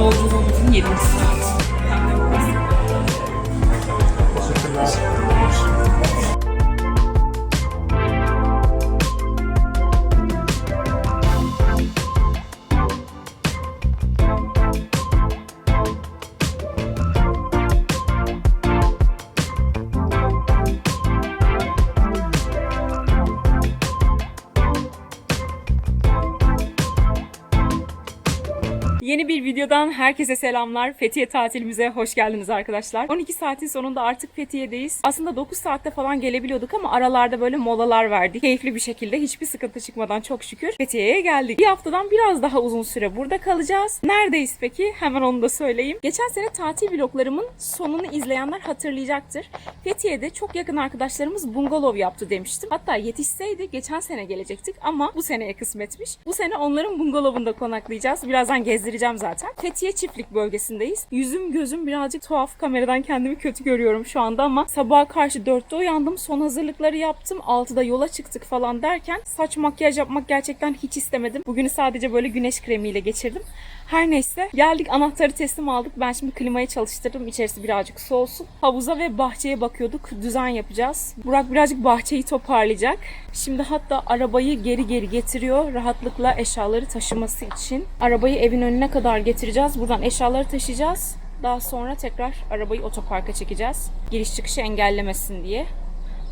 蘑菇蘑你 videodan herkese selamlar. Fethiye tatilimize hoş geldiniz arkadaşlar. 12 saatin sonunda artık Fethiye'deyiz. Aslında 9 saatte falan gelebiliyorduk ama aralarda böyle molalar verdik. Keyifli bir şekilde hiçbir sıkıntı çıkmadan çok şükür Fethiye'ye geldik. Bir haftadan biraz daha uzun süre burada kalacağız. Neredeyiz peki? Hemen onu da söyleyeyim. Geçen sene tatil vloglarımın sonunu izleyenler hatırlayacaktır. Fethiye'de çok yakın arkadaşlarımız bungalov yaptı demiştim. Hatta yetişseydi geçen sene gelecektik ama bu seneye kısmetmiş. Bu sene onların bungalovunda konaklayacağız. Birazdan gezdireceğim zaten. Fethiye çiftlik bölgesindeyiz. Yüzüm gözüm birazcık tuhaf. Kameradan kendimi kötü görüyorum şu anda ama sabaha karşı 4'te uyandım. Son hazırlıkları yaptım. 6'da yola çıktık falan derken saç makyaj yapmak gerçekten hiç istemedim. Bugünü sadece böyle güneş kremiyle geçirdim. Her neyse geldik anahtarı teslim aldık. Ben şimdi klimayı çalıştırdım. İçerisi birazcık soğusun. Havuza ve bahçeye bakıyorduk. Düzen yapacağız. Burak birazcık bahçeyi toparlayacak. Şimdi hatta arabayı geri geri getiriyor. Rahatlıkla eşyaları taşıması için. Arabayı evin önüne kadar getireceğiz. Buradan eşyaları taşıyacağız. Daha sonra tekrar arabayı otoparka çekeceğiz. Giriş çıkışı engellemesin diye.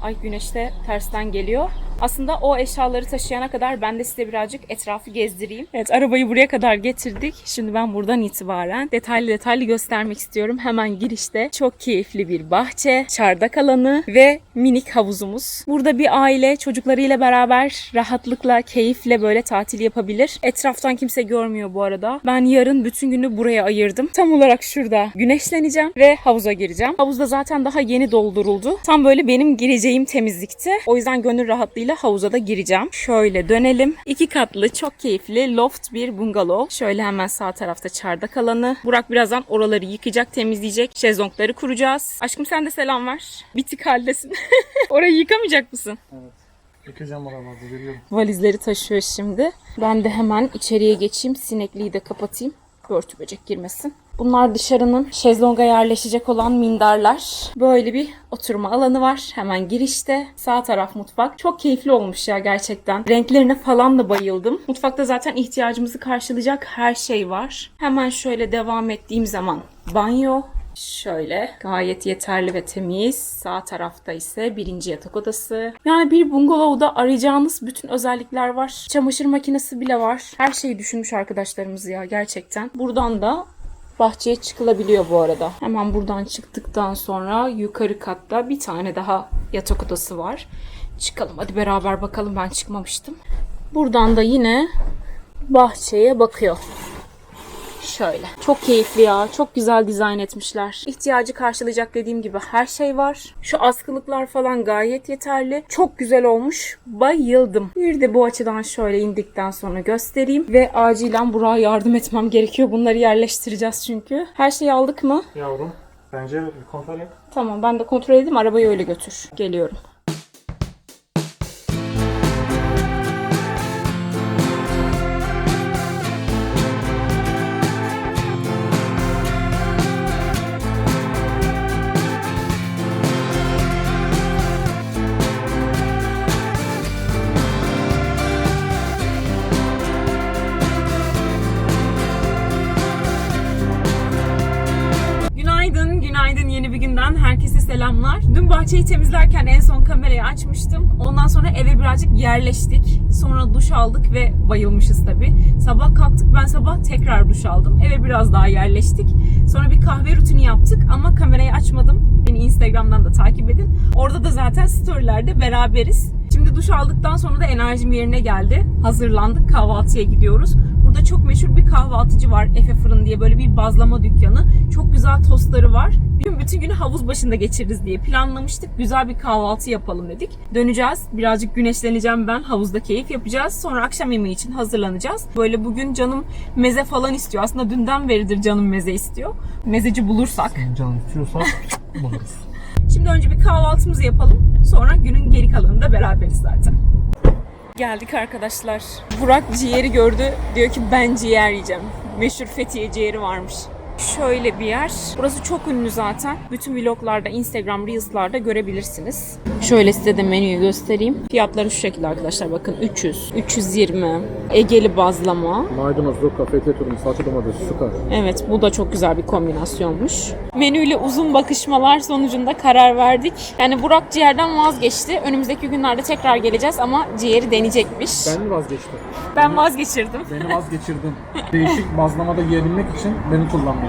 Ay güneş de tersten geliyor. Aslında o eşyaları taşıyana kadar ben de size birazcık etrafı gezdireyim. Evet arabayı buraya kadar getirdik. Şimdi ben buradan itibaren detaylı detaylı göstermek istiyorum. Hemen girişte çok keyifli bir bahçe, çardak alanı ve minik havuzumuz. Burada bir aile çocuklarıyla beraber rahatlıkla, keyifle böyle tatil yapabilir. Etraftan kimse görmüyor bu arada. Ben yarın bütün günü buraya ayırdım. Tam olarak şurada güneşleneceğim ve havuza gireceğim. Havuzda zaten daha yeni dolduruldu. Tam böyle benim gireceğim temizlikte. O yüzden gönül rahatlığıyla havuza da gireceğim. Şöyle dönelim. İki katlı çok keyifli loft bir bungalov. Şöyle hemen sağ tarafta çardak alanı. Burak birazdan oraları yıkayacak, temizleyecek. Şezlongları kuracağız. Aşkım sen de selam ver. Bitik haldesin. Orayı yıkamayacak mısın? Yıkayacağım oralarda görüyorum. Valizleri taşıyor şimdi. Ben de hemen içeriye geçeyim. Sinekliği de kapatayım. Börtü böcek girmesin. Bunlar dışarının şezlonga yerleşecek olan mindarlar. Böyle bir oturma alanı var. Hemen girişte. Sağ taraf mutfak. Çok keyifli olmuş ya gerçekten. Renklerine falan da bayıldım. Mutfakta zaten ihtiyacımızı karşılayacak her şey var. Hemen şöyle devam ettiğim zaman banyo. Şöyle gayet yeterli ve temiz. Sağ tarafta ise birinci yatak odası. Yani bir bungalovda arayacağınız bütün özellikler var. Çamaşır makinesi bile var. Her şeyi düşünmüş arkadaşlarımız ya gerçekten. Buradan da bahçeye çıkılabiliyor bu arada. Hemen buradan çıktıktan sonra yukarı katta bir tane daha yatak odası var. Çıkalım hadi beraber bakalım ben çıkmamıştım. Buradan da yine bahçeye bakıyor. Şöyle. Çok keyifli ya. Çok güzel dizayn etmişler. İhtiyacı karşılayacak dediğim gibi her şey var. Şu askılıklar falan gayet yeterli. Çok güzel olmuş. Bayıldım. Bir de bu açıdan şöyle indikten sonra göstereyim. Ve acilen Burak'a yardım etmem gerekiyor. Bunları yerleştireceğiz çünkü. Her şeyi aldık mı? Yavrum bence kontrol et. Tamam ben de kontrol edeyim. Arabayı öyle götür. Geliyorum. Selamlar. Dün bahçeyi temizlerken en son kamerayı açmıştım. Ondan sonra eve birazcık yerleştik. Sonra duş aldık ve bayılmışız tabii. Sabah kalktık ben sabah tekrar duş aldım. Eve biraz daha yerleştik. Sonra bir kahve rutini yaptık ama kamerayı açmadım. Beni Instagram'dan da takip edin. Orada da zaten storylerde beraberiz. Şimdi duş aldıktan sonra da enerjim yerine geldi. Hazırlandık kahvaltıya gidiyoruz. Burada çok meşhur bir kahvaltıcı var Efe Fırın diye böyle bir bazlama dükkanı. Çok güzel tostları var. Bir gün bütün günü havuz başında geçiririz diye planlamıştık. Güzel bir kahvaltı yapalım dedik. Döneceğiz. Birazcık güneşleneceğim ben. Havuzda keyif yapacağız. Sonra akşam yemeği için hazırlanacağız. Böyle bugün canım meze falan istiyor. Aslında dünden beridir canım meze istiyor. Mezeci bulursak. Canım istiyorsan buluruz. Şimdi önce bir kahvaltımızı yapalım. Sonra günün geri kalanında beraberiz zaten. Geldik arkadaşlar. Burak ciğeri gördü. Diyor ki ben ciğer yiyeceğim. meşhur Fethiye ciğeri varmış. Şöyle bir yer. Burası çok ünlü zaten. Bütün vloglarda, Instagram Reels'larda görebilirsiniz. Şöyle size de menüyü göstereyim. Fiyatları şu şekilde arkadaşlar bakın 300, 320, Egeli bazlama. Maydanoz, roka, fethiye turumu, salça domates, süper. Evet bu da çok güzel bir kombinasyonmuş. Menüyle uzun bakışmalar sonucunda karar verdik. Yani Burak ciğerden vazgeçti. Önümüzdeki günlerde tekrar geleceğiz ama ciğeri deneyecekmiş. Ben mi vazgeçtim? Ben vazgeçirdim. Beni vazgeçirdin. Değişik bazlamada yiyebilmek için beni an.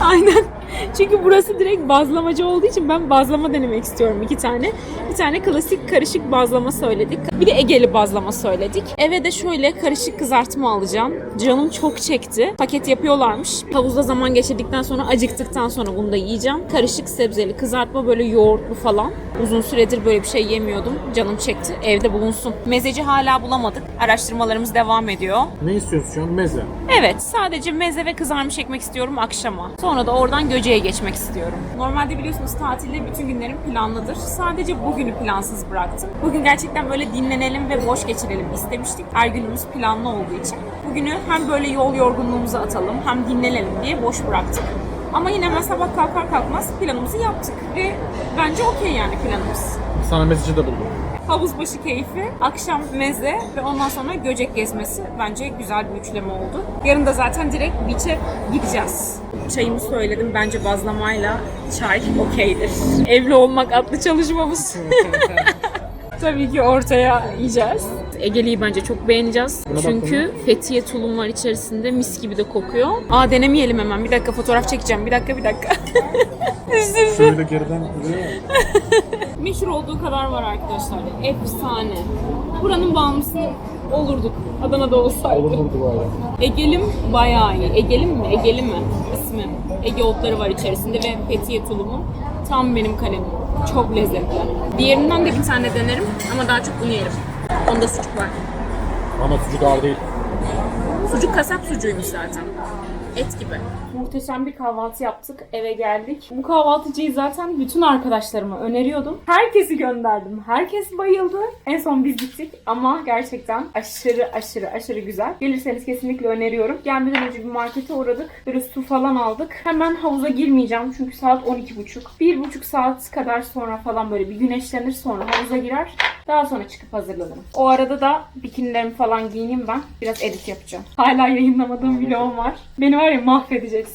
Aynen. Çünkü burası direkt bazlamacı olduğu için ben bazlama denemek istiyorum iki tane. Bir tane klasik karışık bazlama söyledik. Bir de Egeli bazlama söyledik. Eve de şöyle karışık kızartma alacağım. Canım çok çekti. Paket yapıyorlarmış. Havuzda zaman geçirdikten sonra acıktıktan sonra bunu da yiyeceğim. Karışık sebzeli kızartma böyle yoğurtlu falan. Uzun süredir böyle bir şey yemiyordum. Canım çekti. Evde bulunsun. Mezeci hala bulamadık. Araştırmalarımız devam ediyor. Ne istiyorsun şu an? Meze. Evet, sadece meze ve kızarmış ekmek istiyorum akşama. Sonra da oradan Göce'ye geçmek istiyorum. Normalde biliyorsunuz tatilde bütün günlerim planlıdır. Sadece bugünü plansız bıraktım. Bugün gerçekten böyle dinlenelim ve boş geçirelim istemiştik. Her günümüz planlı olduğu için. Bugünü hem böyle yol yorgunluğumuzu atalım hem dinlenelim diye boş bıraktık. Ama yine hemen sabah kalkar kalkmaz planımızı yaptık ve bence okey yani planımız. Sana mesajı da buldum. Havuz başı keyfi, akşam meze ve ondan sonra göcek gezmesi bence güzel bir üçleme oldu. Yarın da zaten direkt beach'e gideceğiz. Çayımı söyledim. Bence bazlamayla çay okeydir. Evli olmak adlı çalışmamız. Tabii ki ortaya yiyeceğiz. Egeli'yi bence çok beğeneceğiz. Buna Çünkü Fethiye tulum var içerisinde mis gibi de kokuyor. Aa denemeyelim hemen. Bir dakika fotoğraf çekeceğim. Bir dakika bir dakika. Üzüldüm. Şöyle geriden duruyor. Meşhur olduğu kadar var arkadaşlar. Efsane. Buranın bağımlısı olurduk. Adana'da olsaydı. Olur bu arada. Egelim bayağı iyi. Egelim mi? Egeli mi? İsmi. Ege otları var içerisinde ve Fethiye tulumu. Tam benim kalemim. Çok lezzetli. Diğerinden de bir tane denerim ama daha çok bunu yerim. Onda sucuk var. Ama sucuk ağır değil. Sucuk kasap sucuğuymuş zaten. Et gibi. Muhteşem bir kahvaltı yaptık. Eve geldik. Bu kahvaltıcıyı zaten bütün arkadaşlarıma öneriyordum. Herkesi gönderdim. Herkes bayıldı. En son biz gittik ama gerçekten aşırı aşırı aşırı güzel. Gelirseniz kesinlikle öneriyorum. Gelmeden önce bir markete uğradık. Böyle su falan aldık. Hemen havuza girmeyeceğim çünkü saat 12.30. 1.5 saat kadar sonra falan böyle bir güneşlenir sonra havuza girer. Daha sonra çıkıp hazırlanırım. O arada da bikinilerimi falan giyineyim ben. Biraz edit yapacağım. Hala yayınlamadığım vlogum var. Beni var ya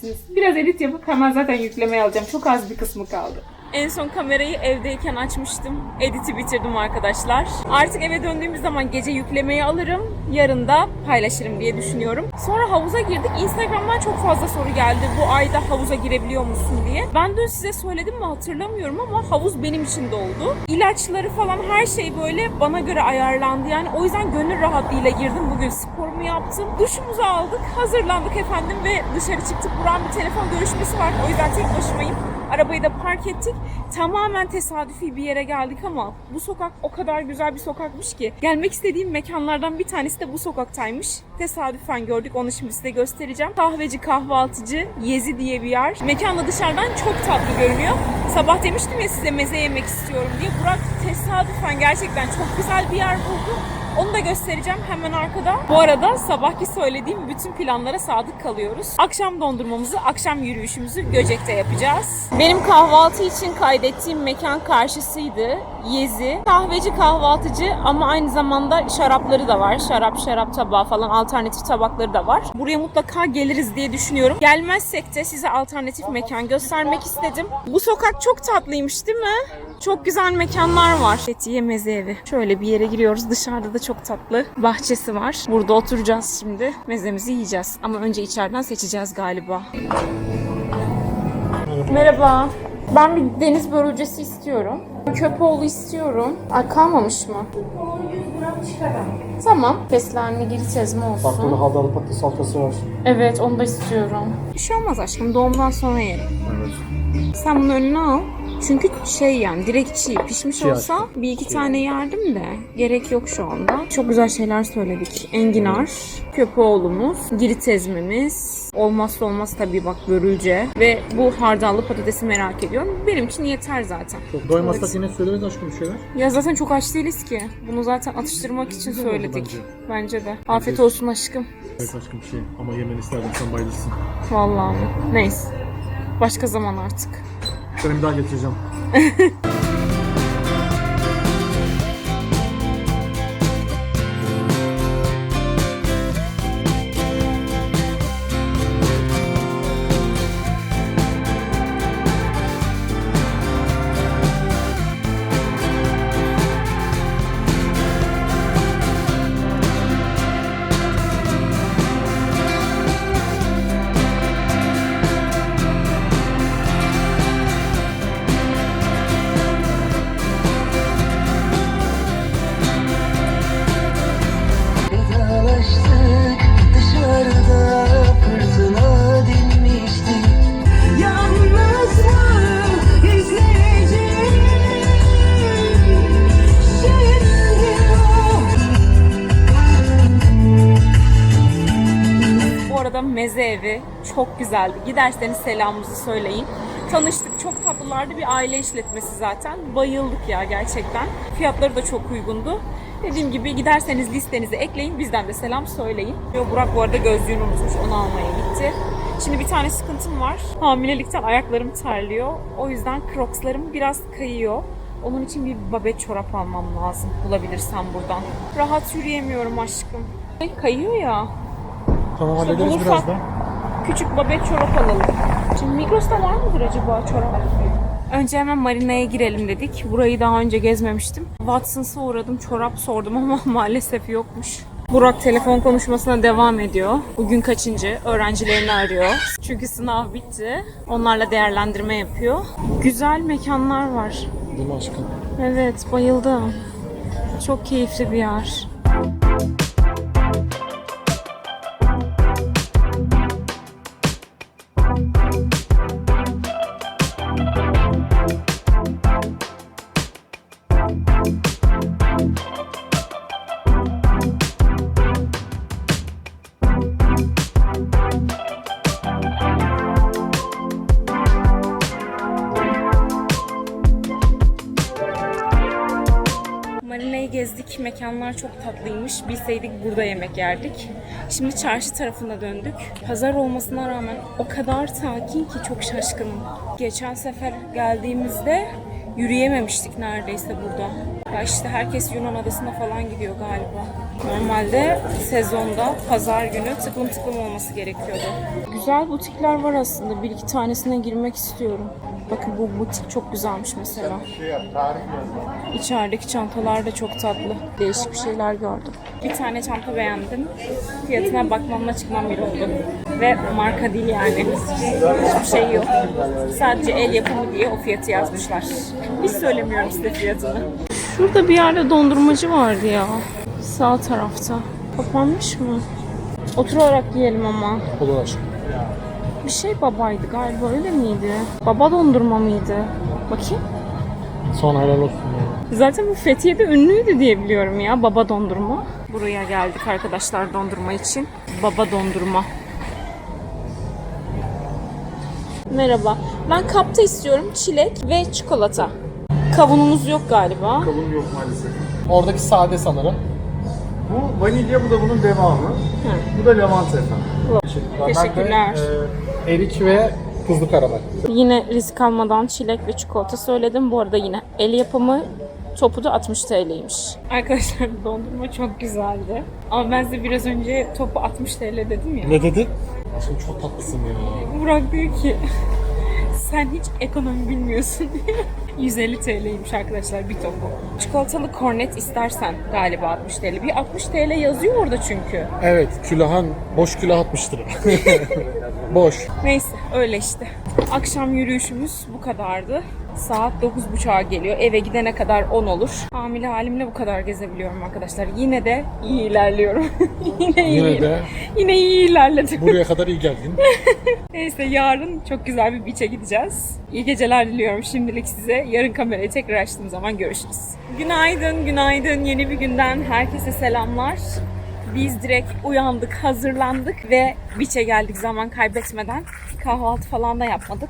mahvedeceksiniz. Biraz edit yapıp hemen zaten yüklemeye alacağım. Çok az bir kısmı kaldı. En son kamerayı evdeyken açmıştım. Editi bitirdim arkadaşlar. Artık eve döndüğümüz zaman gece yüklemeyi alırım. Yarın da paylaşırım diye düşünüyorum. Sonra havuza girdik. Instagram'dan çok fazla soru geldi. Bu ayda havuza girebiliyor musun diye. Ben dün size söyledim mi hatırlamıyorum ama havuz benim için doldu. İlaçları falan her şey böyle bana göre ayarlandı. Yani o yüzden gönül rahatlığıyla girdim. Bugün sporumu yaptım. Duşumuzu aldık. Hazırlandık efendim ve dışarı çıktık. Buranın bir telefon görüşmesi var. O yüzden tek başımayım. Arabayı da park ettik. Tamamen tesadüfi bir yere geldik ama bu sokak o kadar güzel bir sokakmış ki. Gelmek istediğim mekanlardan bir tanesi de bu sokaktaymış. Tesadüfen gördük. Onu şimdi size göstereceğim. Kahveci, kahvaltıcı, Yezi diye bir yer. Mekan da dışarıdan çok tatlı görünüyor. Sabah demiştim ya size meze yemek istiyorum diye. Burak tesadüfen gerçekten çok güzel bir yer buldu. Onu da göstereceğim hemen arkada. Bu arada sabahki söylediğim bütün planlara sadık kalıyoruz. Akşam dondurmamızı, akşam yürüyüşümüzü Göcek'te yapacağız. Benim kahvaltı için kaydettiğim mekan karşısıydı. Yezi. Kahveci kahvaltıcı ama aynı zamanda şarapları da var. Şarap, şarap tabağı falan alternatif tabakları da var. Buraya mutlaka geliriz diye düşünüyorum. Gelmezsek de size alternatif mekan göstermek istedim. Bu sokak çok tatlıymış değil mi? Çok güzel mekanlar var. Fethiye Meze Evi. Şöyle bir yere giriyoruz. Dışarıda da çok tatlı bahçesi var. Burada oturacağız şimdi. Mezemizi yiyeceğiz. Ama önce içeriden seçeceğiz galiba. Merhaba. Ben bir deniz börülcesi istiyorum. Köpoğlu istiyorum. Ay kalmamış mı? Tamam. Fesleğenli giri ezme Bak burada olsun. haldalı patates salçası var. Evet onu da istiyorum. Bir şey olmaz aşkım. Doğumdan sonra yerim. Evet. Sen bunu önüne al. Çünkü şey yani direkt çiğ pişmiş Çiğ olsa bir iki tane yerdim de gerek yok şu anda. Çok güzel şeyler söyledik. Enginar, köpoğlumuz, girit ezmemiz, olmazsa olmaz tabii bak börülce ve bu hardallı patatesi merak ediyorum. Benim için yeter zaten. Çok doymazsak yine söyleriz aşkım bir şeyler. Ya zaten çok aç değiliz ki. Bunu zaten atıştırmak için Güzel söyledik. bence. Bence de. Afiyet olsun aşkım. Evet aşkım bir şey ama yemeni isterdim sen bayılırsın. Vallahi? Neyse. Başka zaman artık. Sana bir daha getireceğim. Bu arada meze evi çok güzeldi. Giderseniz selamımızı söyleyin. Tanıştık. Çok tatlılardı. Bir aile işletmesi zaten. Bayıldık ya gerçekten. Fiyatları da çok uygundu. Dediğim gibi giderseniz listenize ekleyin. Bizden de selam söyleyin. Yo, Burak bu arada gözlüğünü unutmuş. Onu almaya gitti. Şimdi bir tane sıkıntım var. Hamilelikten ayaklarım terliyor. O yüzden crocslarım biraz kayıyor. Onun için bir babet çorap almam lazım. Bulabilirsem buradan. Rahat yürüyemiyorum aşkım. Ay, Kayıyor ya. Tamam İşte hallederiz bulursak- birazdan. Küçük babet çorap alalım. Şimdi Migros'ta var mıdır acaba çorap? Önce hemen marinaya girelim dedik. Burayı daha önce gezmemiştim. Watson's'a uğradım, çorap sordum ama maalesef yokmuş. Burak telefon konuşmasına devam ediyor. Bugün kaçıncı? Öğrencilerini arıyor. Çünkü sınav bitti. Onlarla değerlendirme yapıyor. Güzel mekanlar var. Değil mi aşkım? Evet, bayıldım. Çok keyifli bir yer. Mekanlar çok tatlıymış. Bilseydik burada yemek yerdik. Şimdi çarşı tarafına döndük. Pazar olmasına rağmen o kadar sakin ki çok şaşkınım. Geçen sefer geldiğimizde yürüyememiştik neredeyse burada. Ya işte herkes Yunan adasına falan gidiyor galiba. Normalde sezonda pazar günü tıklım tıklım olması gerekiyordu. Güzel butikler var aslında. Bir iki tanesine girmek istiyorum. Bakın bu butik çok güzelmiş mesela. İçerideki çantalar da çok tatlı. Değişik bir şeyler gördüm. Bir tane çanta beğendim. Fiyatına bakmamla çıkmam bir oldu. Ve marka değil yani. Hiçbir şey yok. Sadece el yapımı diye o fiyatı yazmışlar. Hiç söylemiyorum size fiyatını. Şurada bir yerde dondurmacı vardı ya. Sağ tarafta. Kapanmış mı? Oturarak yiyelim ama. Olur aşkım. Bir şey babaydı galiba öyle miydi? Baba dondurma mıydı? Bakayım. Son helal olsun ya. Zaten bu Fethiye'de ünlüydü diye biliyorum ya baba dondurma. Buraya geldik arkadaşlar dondurma için. Baba dondurma. Merhaba. Ben kapta istiyorum çilek ve çikolata. Kavunumuz yok galiba. Kavun yok maalesef. Oradaki sade sanırım. Bu vanilya, bu da bunun devamı. Bu da lavanta efendim. Teşekkürler. Ben de, e, erik ve tuzlu karamel. Yine risk almadan çilek ve çikolata söyledim. Bu arada yine el yapımı topu da 60 TL'ymiş. Arkadaşlar dondurma çok güzeldi. Ama ben size biraz önce topu 60 TL dedim ya. Ne dedi? Aşkım çok tatlısın ya. Burak diyor ki sen hiç ekonomi bilmiyorsun diye. 150 TL'ymiş arkadaşlar bir topu. Çikolatalı kornet istersen galiba 60 TL. Bir 60 TL yazıyor orada çünkü. Evet, külahan, boş külah 60 lira. boş. Neyse öyle işte. Akşam yürüyüşümüz bu kadardı. Saat 9.30'a geliyor. Eve gidene kadar 10 olur. Hamile halimle bu kadar gezebiliyorum arkadaşlar. Yine de iyi ilerliyorum. yine iyi. Yine de Yine iyi ilerledim. buraya kadar iyi geldin. Neyse yarın çok güzel bir beach'e gideceğiz. İyi geceler diliyorum şimdilik size. Yarın kamerayı tekrar açtığım zaman görüşürüz. Günaydın, günaydın. Yeni bir günden herkese selamlar. Biz direkt uyandık, hazırlandık ve beach'e geldik zaman kaybetmeden. Kahvaltı falan da yapmadık.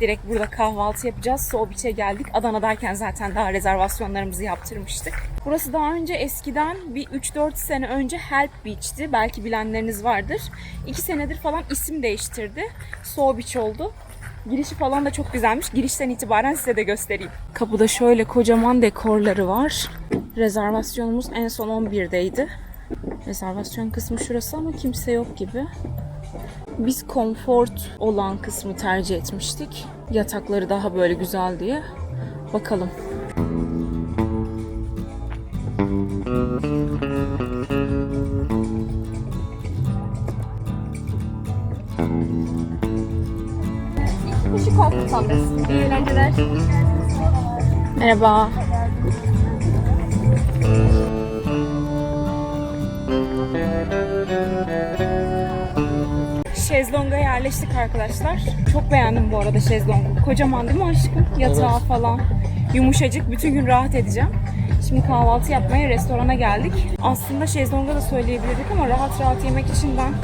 Direkt burada kahvaltı yapacağız. So Beach'e geldik. Adana'dayken zaten daha rezervasyonlarımızı yaptırmıştık. Burası daha önce eskiden bir 3-4 sene önce Help Beach'ti. Belki bilenleriniz vardır. 2 senedir falan isim değiştirdi. So Beach oldu. Girişi falan da çok güzelmiş. Girişten itibaren size de göstereyim. Kapıda şöyle kocaman dekorları var. Rezervasyonumuz en son 11'deydi. Rezervasyon kısmı şurası ama kimse yok gibi. Biz konfort olan kısmı tercih etmiştik. Yatakları daha böyle güzel diye. Bakalım. Kalktı sandırsın. İyi eğlenceler. Merhaba. Şezlonga yerleştik arkadaşlar. Çok beğendim bu arada şezlongu. Kocaman değil mi aşkım? Yatağı falan. Yumuşacık. Bütün gün rahat edeceğim. Şimdi kahvaltı yapmaya restorana geldik. Aslında şezlonga da söyleyebilirdik ama rahat rahat yemek için ben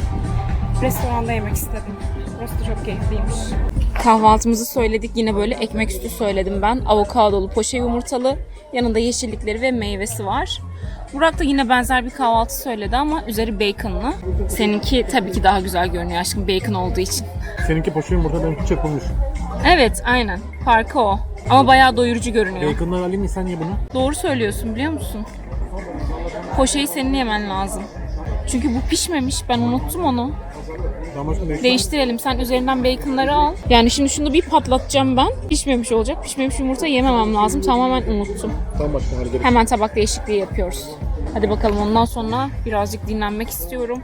restoranda yemek istedim. Burası da çok keyifliymiş. Kahvaltımızı söyledik. Yine böyle ekmek üstü söyledim ben. Avokadolu, poşe yumurtalı. Yanında yeşillikleri ve meyvesi var. Burak da yine benzer bir kahvaltı söyledi ama üzeri baconlı. Seninki tabii ki daha güzel görünüyor aşkım bacon olduğu için. Seninki poşetin burada benimki çırpılmış. Evet aynen. Farkı o. Ama bayağı doyurucu görünüyor. Bacon'dan alayım mı sen ye bunu? Doğru söylüyorsun biliyor musun? Poşeyi senin yemen lazım. Çünkü bu pişmemiş. Ben unuttum onu. Başka. Değiştirelim. Sen üzerinden baconları al. Yani şimdi şunu bir patlatacağım ben. Pişmemiş olacak. Pişmemiş yumurta yememem lazım. Tamamen unuttum. Tamam başka hadi gidelim. Hemen tabak değişikliği yapıyoruz. Hadi bakalım ondan sonra birazcık dinlenmek istiyorum.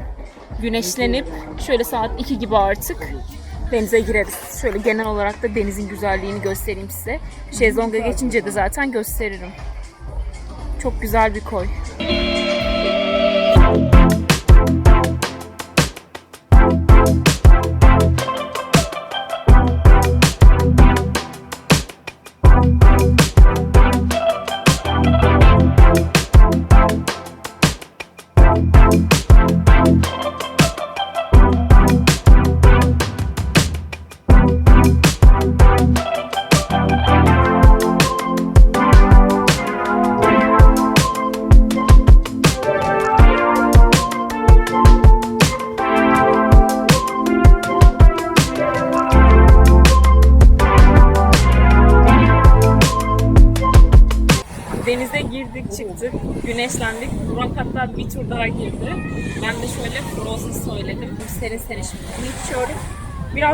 Güneşlenip şöyle saat 2 gibi artık denize gireriz. Şöyle genel olarak da denizin güzelliğini göstereyim size. Şezlonga geçince de zaten gösteririm. Çok güzel bir koy.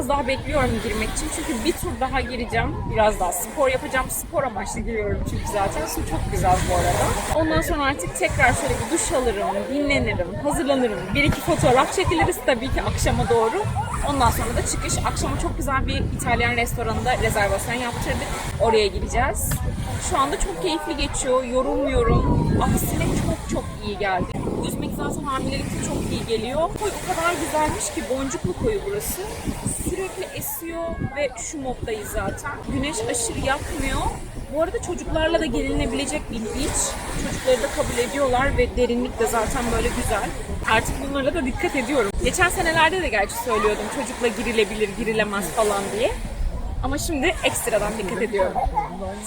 Biraz daha bekliyorum girmek için çünkü bir tur daha gireceğim. Biraz daha spor yapacağım. Spor amaçlı giriyorum çünkü zaten. Su çok güzel bu arada. Ondan sonra artık tekrar şöyle bir duş alırım, dinlenirim, hazırlanırım. Bir iki fotoğraf çekiliriz tabii ki akşama doğru. Ondan sonra da çıkış. Akşama çok güzel bir İtalyan restoranında rezervasyon yaptırdık. Oraya gideceğiz. Şu anda çok keyifli geçiyor. Yorulmuyorum. Aksine çok çok iyi geldi. Yüzmek zaten hamilelikte çok iyi geliyor. Koy o kadar güzelmiş ki boncuklu koyu burası. Sürekli esiyor ve şu moddayız zaten. Güneş aşırı yakmıyor. Bu arada çocuklarla da gelinebilecek bir beach. Çocukları da kabul ediyorlar ve derinlik de zaten böyle güzel. Artık bunlara da dikkat ediyorum. Geçen senelerde de gerçi söylüyordum çocukla girilebilir, girilemez falan diye. Ama şimdi ekstradan dikkat ediyorum.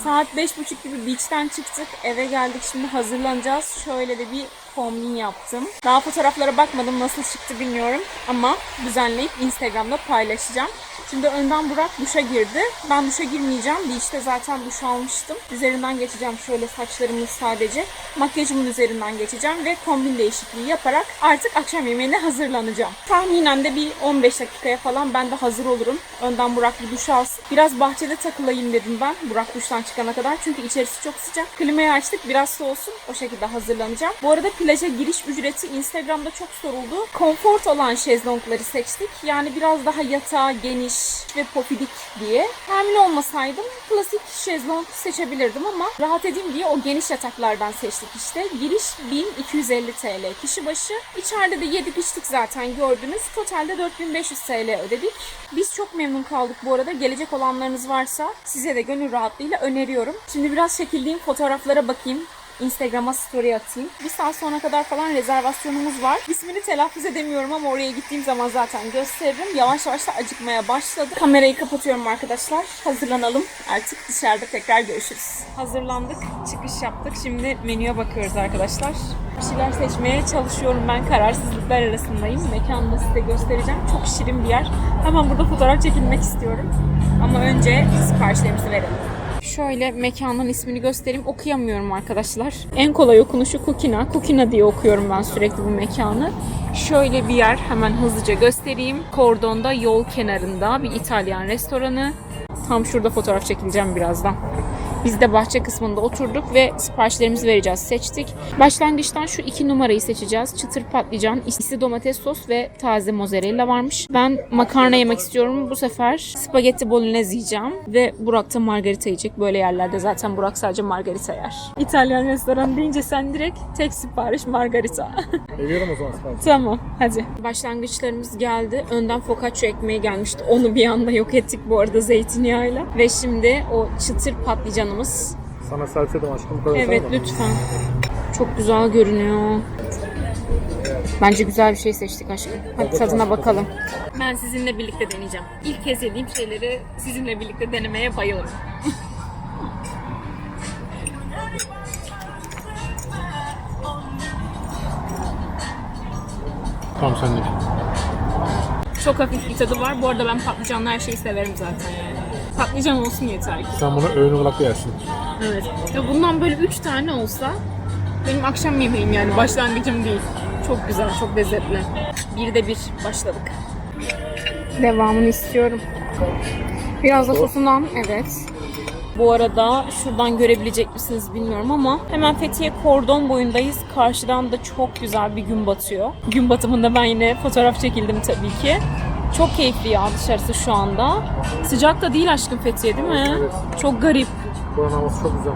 Saat 5.30 gibi beach'ten çıktık. Eve geldik. Şimdi hazırlanacağız. Şöyle de bir kombin yaptım. Daha fotoğraflara bakmadım. Nasıl çıktı bilmiyorum. Ama düzenleyip Instagram'da paylaşacağım. Şimdi önden Burak duşa girdi. Ben duşa girmeyeceğim. Beach'te zaten duş almıştım. Üzerinden geçeceğim şöyle saçlarımı sadece. Makyajımın üzerinden geçeceğim ve kombin değişikliği yaparak artık akşam yemeğine hazırlanacağım. Tahminen de bir 15 dakikaya falan ben de hazır olurum. Önden Burak bir duş alsın. Biraz bahçede takılayım dedim ben Burak duştan çıkana kadar. Çünkü içerisi çok sıcak. Klimayı açtık biraz soğusun. O şekilde hazırlanacağım. Bu arada plan plaja giriş ücreti Instagram'da çok soruldu. Konfort olan şezlongları seçtik. Yani biraz daha yatağı geniş ve pofidik diye. Hamile olmasaydım klasik şezlong seçebilirdim ama rahat edeyim diye o geniş yataklardan seçtik işte. Giriş 1250 TL kişi başı. İçeride de yedik içtik zaten gördünüz. Totalde 4500 TL ödedik. Biz çok memnun kaldık bu arada. Gelecek olanlarınız varsa size de gönül rahatlığıyla öneriyorum. Şimdi biraz çekildiğim fotoğraflara bakayım. Instagram'a story atayım. Bir saat sonra kadar falan rezervasyonumuz var. İsmini telaffuz edemiyorum ama oraya gittiğim zaman zaten gösteririm. Yavaş yavaş da acıkmaya başladı. Kamerayı kapatıyorum arkadaşlar. Hazırlanalım. Artık dışarıda tekrar görüşürüz. Hazırlandık. Çıkış yaptık. Şimdi menüye bakıyoruz arkadaşlar. Bir şeyler seçmeye çalışıyorum. Ben kararsızlıklar arasındayım. Mekanı da size göstereceğim. Çok şirin bir yer. Hemen burada fotoğraf çekilmek istiyorum. Ama önce siparişlerimizi verelim. Şöyle mekanın ismini göstereyim. Okuyamıyorum arkadaşlar. En kolay okunuşu Kukina. Kukina diye okuyorum ben sürekli bu mekanı. Şöyle bir yer hemen hızlıca göstereyim. Kordon'da yol kenarında bir İtalyan restoranı. Tam şurada fotoğraf çekileceğim birazdan. Biz de bahçe kısmında oturduk ve siparişlerimizi vereceğiz. Seçtik. Başlangıçtan şu iki numarayı seçeceğiz. Çıtır patlıcan, isi domates sos ve taze mozzarella varmış. Ben makarna yemek istiyorum. Bu sefer spagetti bolognese yiyeceğim. Ve Burak da margarita yiyecek. Böyle yerlerde zaten Burak sadece margarita yer. İtalyan restoran deyince sen direkt tek sipariş margarita. Veriyorum o zaman sipariş. Tamam hadi. Başlangıçlarımız geldi. Önden focaccia ekmeği gelmişti. Onu bir anda yok ettik bu arada zeytinyağıyla. Ve şimdi o çıtır patlıcanımız. Sana servis edeyim aşkım bu kadar Evet lütfen. Çok güzel görünüyor. Bence güzel bir şey seçtik aşkım. Hadi tadına bakalım. Ben sizinle birlikte deneyeceğim. İlk kez yediğim şeyleri sizinle birlikte denemeye bayılırım. Tamam sen de. Çok hafif bir tadı var. Bu arada ben patlıcanlı her şeyi severim zaten. Patlıcan olsun yeter ki. Sen bunu öğün olarak da yersin. Evet. Ya bundan böyle 3 tane olsa benim akşam yemeğim yani başlangıcım değil. Çok güzel, çok lezzetli. Bir de bir başladık. Devamını istiyorum. Biraz da sosundan, evet. Bu arada şuradan görebilecek misiniz bilmiyorum ama hemen Fethiye Kordon boyundayız. Karşıdan da çok güzel bir gün batıyor. Gün batımında ben yine fotoğraf çekildim tabii ki. Çok keyifli ya dışarısı şu anda. Sıcak da değil aşkım Fethiye değil mi? Çok garip. Buranın havası çok güzel.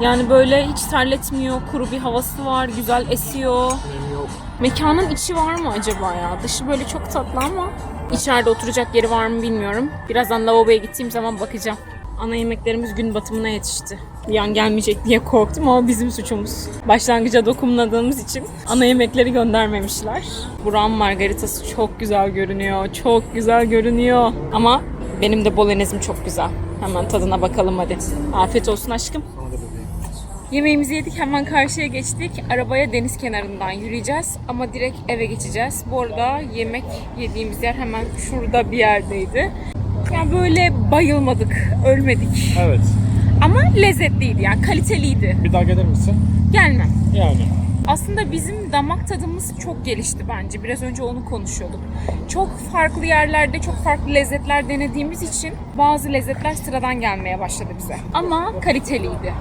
Yani böyle hiç terletmiyor, kuru bir havası var, güzel esiyor. Benim yok. Mekanın içi var mı acaba ya? Dışı böyle çok tatlı ama içeride oturacak yeri var mı bilmiyorum. Birazdan lavaboya gittiğim zaman bakacağım. Ana yemeklerimiz gün batımına yetişti. Bir an gelmeyecek diye korktum ama bizim suçumuz. Başlangıca dokunmadığımız için ana yemekleri göndermemişler. Buran margaritası çok güzel görünüyor. Çok güzel görünüyor. Ama benim de bolognezim çok güzel. Hemen tadına bakalım hadi. Afiyet olsun aşkım. Yemeğimizi yedik hemen karşıya geçtik. Arabaya deniz kenarından yürüyeceğiz ama direkt eve geçeceğiz. Bu arada yemek yediğimiz yer hemen şurada bir yerdeydi. Yani böyle bayılmadık, ölmedik. Evet. Ama lezzetliydi yani kaliteliydi. Bir daha gelir misin? Gelmem. Yani. Aslında bizim damak tadımız çok gelişti bence. Biraz önce onu konuşuyorduk. Çok farklı yerlerde çok farklı lezzetler denediğimiz için bazı lezzetler sıradan gelmeye başladı bize. Ama kaliteliydi.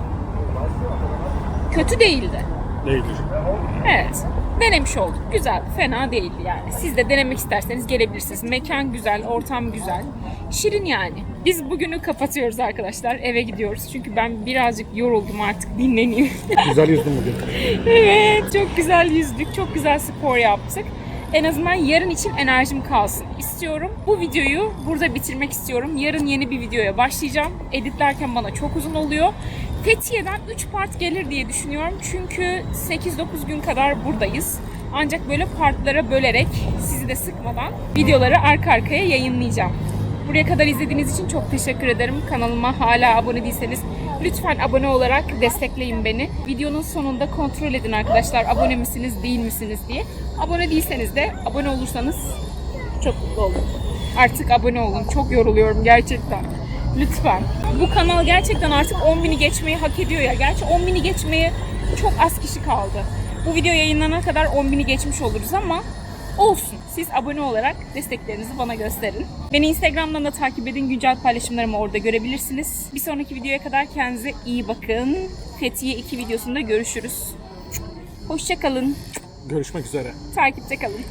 Kötü değildi. Değildir. Evet. Denemiş olduk. Güzel. Fena değildi yani. Siz de denemek isterseniz gelebilirsiniz. Mekan güzel, ortam güzel. Şirin yani. Biz bugünü kapatıyoruz arkadaşlar. Eve gidiyoruz. Çünkü ben birazcık yoruldum artık. Dinleneyim. Güzel yüzdün bugün. evet. Çok güzel yüzdük. Çok güzel spor yaptık. En azından yarın için enerjim kalsın istiyorum. Bu videoyu burada bitirmek istiyorum. Yarın yeni bir videoya başlayacağım. Editlerken bana çok uzun oluyor. Fethiye'den 3 part gelir diye düşünüyorum. Çünkü 8-9 gün kadar buradayız. Ancak böyle partlara bölerek sizi de sıkmadan videoları arka arkaya yayınlayacağım. Buraya kadar izlediğiniz için çok teşekkür ederim. Kanalıma hala abone değilseniz lütfen abone olarak destekleyin beni. Videonun sonunda kontrol edin arkadaşlar abone misiniz değil misiniz diye. Abone değilseniz de abone olursanız çok mutlu olurum. Artık abone olun. Çok yoruluyorum gerçekten. Lütfen. Bu kanal gerçekten artık 10.000'i geçmeyi hak ediyor ya. Gerçi 10.000'i geçmeye çok az kişi kaldı. Bu video yayınlanana kadar 10.000'i geçmiş oluruz ama olsun. Siz abone olarak desteklerinizi bana gösterin. Beni Instagram'dan da takip edin. Güncel paylaşımlarımı orada görebilirsiniz. Bir sonraki videoya kadar kendinize iyi bakın. Fethiye 2 videosunda görüşürüz. Hoşçakalın. Görüşmek üzere. Takipte kalın.